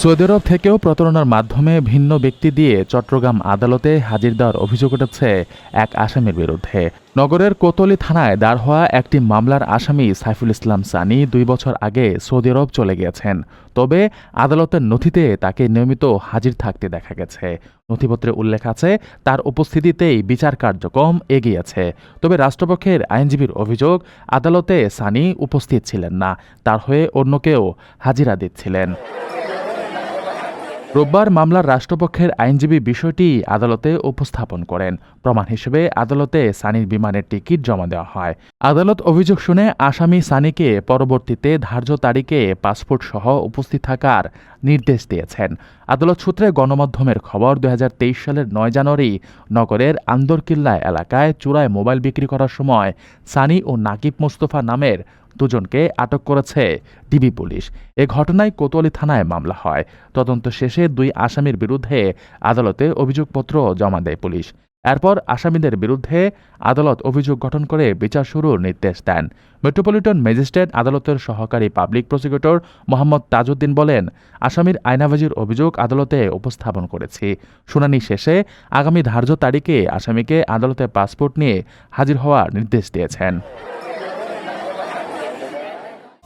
Saudi আরব থেকেও প্রতারণার মাধ্যমে ভিন্ন ব্যক্তি দিয়ে চট্টগ্রাম আদালতে হাজির দেওয়ার অভিযোগ উঠেছে এক আসামির বিরুদ্ধে। নগরের কোতলি থানায় দাঁড় হওয়া একটি মামলার আসামি সাইফুল ইসলাম সানি দুই বছর আগে সৌদি আরব চলে গিয়েছেন। তবে আদালতের নথিতে তাকে নিয়মিত হাজির থাকতে দেখা গেছে। নথিপত্রে উল্লেখ আছে, তার উপস্থিতিতেই বিচার কার্যক্রম এগিয়েছে। তবে রাষ্ট্রপক্ষের আইনজীবীর অভিযোগ, আদালতে সানি উপস্থিত ছিলেন না, তার হয়ে অন্য কেউ হাজিরা দিচ্ছিলেন। রোববার মামলার রাষ্ট্রপক্ষের আইনজীবী বিষয়টি আদালতে উপস্থাপন করেন। প্রমাণ হিসেবে আদালতে সানির বিমানের টিকিট জমা দেওয়া হয়। আদালত অভিযোগ শুনে আসামি সানিকে পরবর্তীতে ধার্য তারিখে পাসপোর্ট সহ উপস্থিত থাকার নির্দেশ দিয়েছেন। আদালত সূত্রে গণমাধ্যমের খবর, দুই হাজার তেইশ সালের নয় জানুয়ারি নগরের আন্দরকিল্লা এলাকায় চূড়ায় মোবাইল বিক্রি করার সময় সানি ও নাকিব মোস্তফা নামের দুজনকে আটক করেছে ডিবি পুলিশ। এ ঘটনায় কোতোয়ালি থানায় মামলা হয়। তদন্ত শেষে দুই আসামির বিরুদ্ধে আদালতে অভিযোগপত্র জমা দেয় পুলিশ। এরপর আসামিদের বিরুদ্ধে আদালত অভিযোগ গঠন করে বিচার শুরুর নির্দেশ দেন। মেট্রোপলিটন ম্যাজিস্ট্রেট আদালতের সহকারী পাবলিক প্রসিকিউটর মোহাম্মদ তাজউদ্দিন বলেন, আসামির আয়নাবাজির অভিযোগ আদালতে উপস্থাপন করেছি। শুনানি শেষে আগামী ধার্য তারিখে আসামিকে আদালতে পাসপোর্ট নিয়ে হাজির হওয়ার নির্দেশ দিয়েছেন।